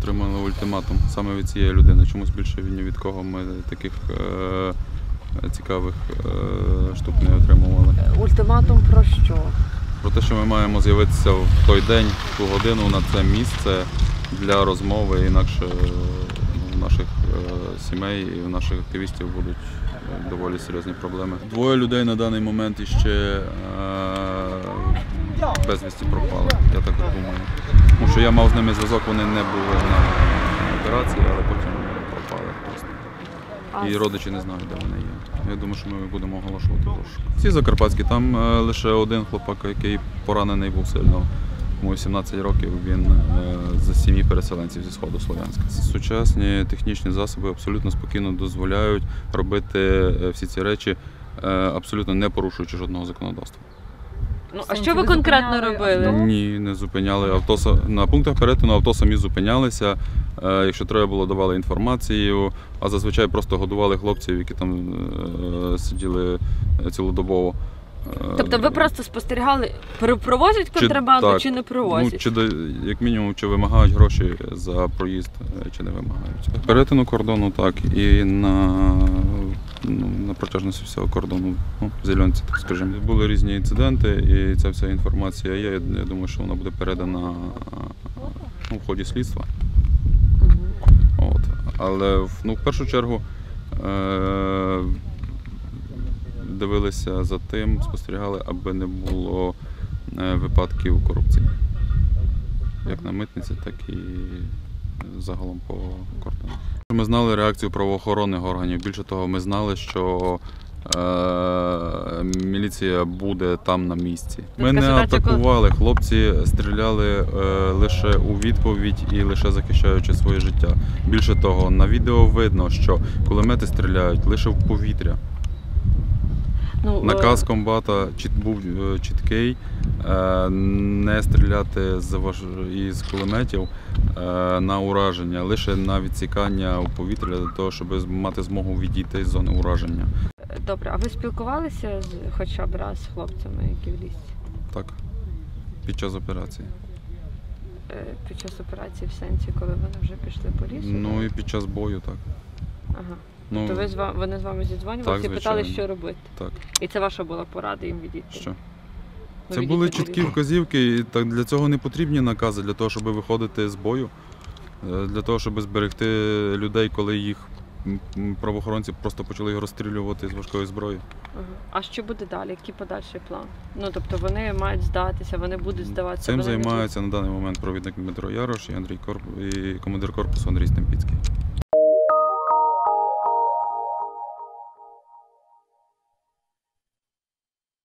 отримали ультиматум саме від цієї людини. Чомусь більше ні від кого ми таких е, цікавих е, штук не отримували. Ультиматум про що? Про те, що ми маємо з'явитися в той день, в ту годину на це місце для розмови, інакше е, у наших е, сімей і у наших активістів будуть е, доволі серйозні проблеми. Двоє людей на даний момент іще е, безвісті пропали, я так думаю. Тому що я мав з ними зв'язок, вони не були на операції, але потім пропали просто. І родичі не знають, де вони є. Я думаю, що ми будемо оголошувати розшук. Всі закарпатські, там е, лише один хлопак, який поранений був сильно. Йому 17 років він е, з сім'ї переселенців зі сходу Слов'янська. Сучасні технічні засоби абсолютно спокійно дозволяють робити е, всі ці речі, абсолютно не порушуючи жодного законодавства. Ну, а що ви конкретно робили? авто? Ні, не зупиняли. Авто на пунктах перетину авто самі зупинялися. Е, Якщо треба було, давали інформацію, а зазвичай просто годували хлопців, які там е, сиділи е, цілодобово. Е, Тобто ви просто спостерігали, при- провозять Чи- контрабанду так. чи не ну, провозять? чи до- як мінімум, чи вимагають гроші за проїзд, е, чи не вимагають. Перетину кордону так, і на, ну, на протяжності всього кордону, ну, в зеленці, так скажімо. Були різні інциденти, і ця вся інформація є. Я думаю, що вона буде передана ну, в ході слідства. От. Але в- ну, в першу чергу е- дивилися за тим, спостерігали, аби не було е, випадків корупції. Як на митниці, так і загалом по кордону. Ми знали реакцію правоохоронних органів. Більше того, ми знали, що е- міліція буде там на місці. Ми не атакували. Хлопці стріляли е, лише у відповідь і лише захищаючи своє життя. Більше того, на відео видно, що кулемети стріляють лише в повітря. Ну, Наказ е, комбата чіт, був е, чіткий е, не стріляти з важ... із кулеметів на ураження, лише на відсікання у повітря для того, щоб мати змогу відійти з зони ураження. Добре, а ви спілкувалися з хоча б раз з хлопцями, які в лісі? Так, під час операції. Під час операції в сенсі, коли вони вже пішли по лісу? Ну і під час бою, так. Ага. Ну, То ви з ва- вони з вами зідзвонювалися Так, і питали, звичайно. що робити. так. І це ваша була порада їм відійти. Що? Ну, Це відійти були від чіткі вказівки, і так для цього не потрібні накази, для того, щоб виходити з бою, е, для того, щоб зберегти людей, коли їх м, м, правоохоронці просто почали їх розстрілювати з важкої зброї. Ага. А що буде далі? Який подальший план? Ну тобто вони мають здатися, вони будуть здаватися. Цим вони не займаються на даний момент провідник Дмитро Ярош і Андрій Корп і командир корпусу Андрій Стемпіцький.